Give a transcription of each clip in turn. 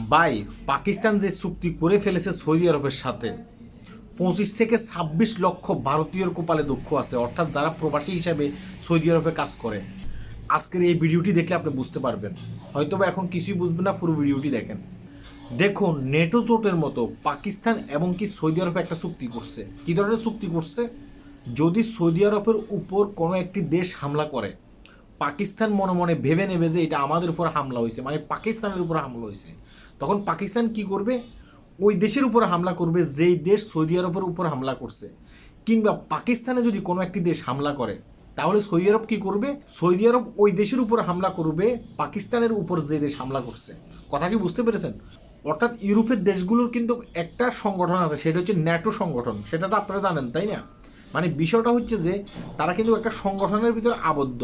By Pakistan যে চুক্তি করে ফেলেছে সৌদি আরবের সাথে, পঁচিশ থেকে ছাব্বিশ লক্ষ ভারতীয়র কপালে দুঃখ আছে, অর্থাৎ যারা প্রবাসী হিসাবে সৌদি আরবে কাজ করে। আজকের এই ভিডিওটি দেখলে আপনি বুঝতে পারবেন। হয়তোবা এখন কিছুই বুঝবেন না, পুরো ভিডিওটি দেখেন। দেখুন, নেটো জোটের মতো পাকিস্তান এবং কি সৌদি আরবে একটা চুক্তি করছে। কি ধরনের চুক্তি করছে? যদি সৌদি আরবের উপর কোনো একটি দেশ হামলা করে পাকিস্তান মনে মনে ভেবে নেবে যে এটা আমাদের উপর হামলা হয়েছে মানে পাকিস্তানের উপর হামলা হয়েছে। তখন পাকিস্তান কি করবে? ওই দেশের উপর হামলা করবে, যেই দেশ সৌদি আরবের উপর হামলা করছে। কিংবা পাকিস্তানে যদি কোনো একটি দেশ হামলা করে, তাহলে সৌদি আরব কি করবে? সৌদি আরব ওই দেশের উপর হামলা করবে, পাকিস্তানের উপর যে দেশ হামলা করছে। কথা কি বুঝতে পেরেছেন? অর্থাৎ ইউরোপের দেশগুলোর কিন্তু একটা সংগঠন আছে, সেটা হচ্ছে ন্যাটো সংগঠন। সেটা তো আপনারা জানেন, তাই না? মানে বিষয়টা হচ্ছে যে, তারা কিন্তু একটা সংগঠনের ভিতরে আবদ্ধ।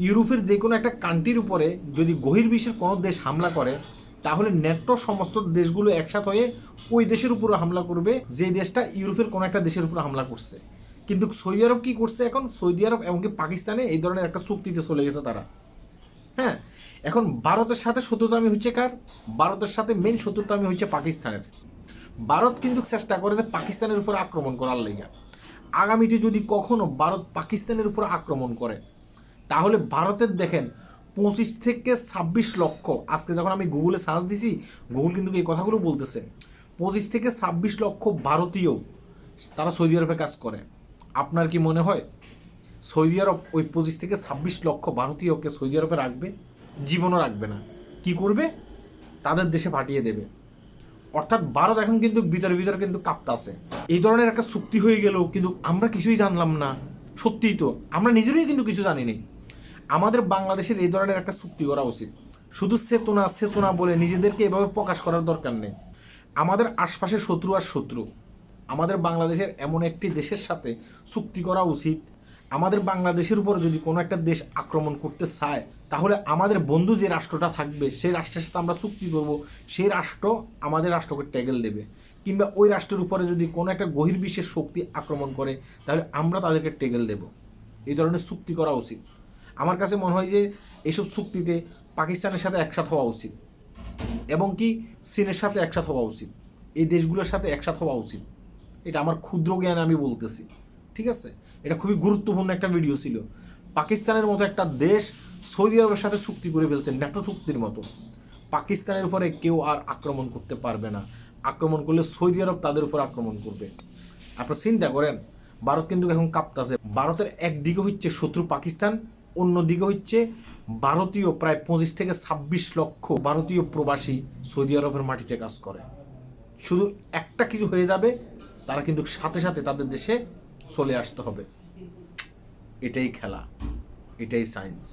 ইউরোপের যে কোনো একটা কান্ট্রির উপরে যদি গভীর বিশ্বের কোনো দেশ হামলা করে, তাহলে নেটো সমস্ত দেশগুলো একসাথে হয়ে ওই দেশের উপরে হামলা করবে, যে দেশটা ইউরোপের কোনো একটা দেশের উপরে হামলা করছে। কিন্তু সৌদি আরব কি করছে এখন? সৌদি আরব এমনকি পাকিস্তানে এই ধরনের একটা চুক্তিতে চলে গেছে তারা। হ্যাঁ? এখন ভারতের সাথে শত্রুতামি হচ্ছে কার? ভারতের সাথে মেন শত্রুতামি হচ্ছে পাকিস্তানের। ভারত কিন্তু চেষ্টা করে যে পাকিস্তানের উপর আক্রমণ করার লেগে। আগামীতে যদি কখনো ভারত পাকিস্তানের উপর আক্রমণ করে তাহলে ভারতের দেখেন, পঁচিশ থেকে ছাব্বিশ লক্ষ, আজকে যখন আমি গুগলে সার্চ দিছি গুগল কিন্তু এই কথাগুলো বলতেছে, পঁচিশ থেকে ছাব্বিশ লক্ষ ভারতীয় তারা সৌদি আরবে কাজ করে। আপনার কি মনে হয়? সৌদি আরব ওই পঁচিশ থেকে ছাব্বিশ লক্ষ ভারতীয়কে সৌদি আরবে রাখবে? জীবনও রাখবে না। কি করবে? তাদের দেশে পাঠিয়ে দেবে। অর্থাৎ ভারত এখন কিন্তু ভিতরে ভিতরে কিন্তু কাঁপতাছে এই ধরনের একটা চুক্তি হয়ে গেল, কিন্তু আমরা কিছুই জানলাম না। সত্যিই তো, আমরা নিজেরাই কিন্তু কিছু জানি নি আমাদের বাংলাদেশের এই ধরনের একটা চুক্তি করা উচিত। শুধু চেতনা চেতনা বলে নিজেদেরকে এভাবে প্রকাশ করার দরকার নেই। আমাদের আশপাশে শত্রু আর শত্রু। আমাদের বাংলাদেশের এমন একটি দেশের সাথে চুক্তি করা উচিত। আমাদের বাংলাদেশের উপর যদি কোনো একটা দেশ আক্রমণ করতে চায়, তাহলে আমাদের বন্ধু যে রাষ্ট্রটা থাকবে সেই রাষ্ট্রের সাথে আমরা চুক্তি করব। সেই রাষ্ট্র আমাদের রাষ্ট্রকে ট্যাগেল দেবে। কিংবা ওই রাষ্ট্রের উপরে যদি কোনো একটা গভীর বিশ্বের শক্তি আক্রমণ করে, তাহলে আমরা তাদেরকে ট্যাগেল দেব। এই ধরনের চুক্তি করা উচিত। আমার কাছে মনে হয় যে এইসব চুক্তিতে পাকিস্তানের সাথে একসাথ হওয়া উচিত। এবং কি চীনের সাথে একসাথ হওয়া উচিত। এই দেশগুলোর সাথে একসাথ হওয়া উচিত। এটা আমার ক্ষুদ্র জ্ঞানে, আমি বলতেছি। ঠিক আছে? এটা খুবই গুরুত্বপূর্ণ একটা ভিডিও ছিল। পাকিস্তানের মতো একটা দেশ সৌদি আরবের সাথে চুক্তি করে ফেলছে ন্যাটো চুক্তির মতো। পাকিস্তানের উপরে কেউ আর আক্রমণ করতে পারবে না। আক্রমণ করলে সৌদি আরব তাদের উপর আক্রমণ করবে। আপনারা চিন্তা করেন, ভারত কিন্তু এখন কাঁপতাছে। ভারতের একদিকে হচ্ছে শত্রু পাকিস্তান অন্যদিকে হচ্ছে ভারতীয় প্রায় পঁচিশ থেকে ছাব্বিশ লক্ষ ভারতীয় প্রবাসী সৌদি আরবের মাটিতে কাজ করে। শুধু একটা কিছু হয়ে যাবে, তারা কিন্তু সাথে সাথে তাদের দেশে চলে আসতে হবে। এটাই খেলা, এটাই সায়েন্স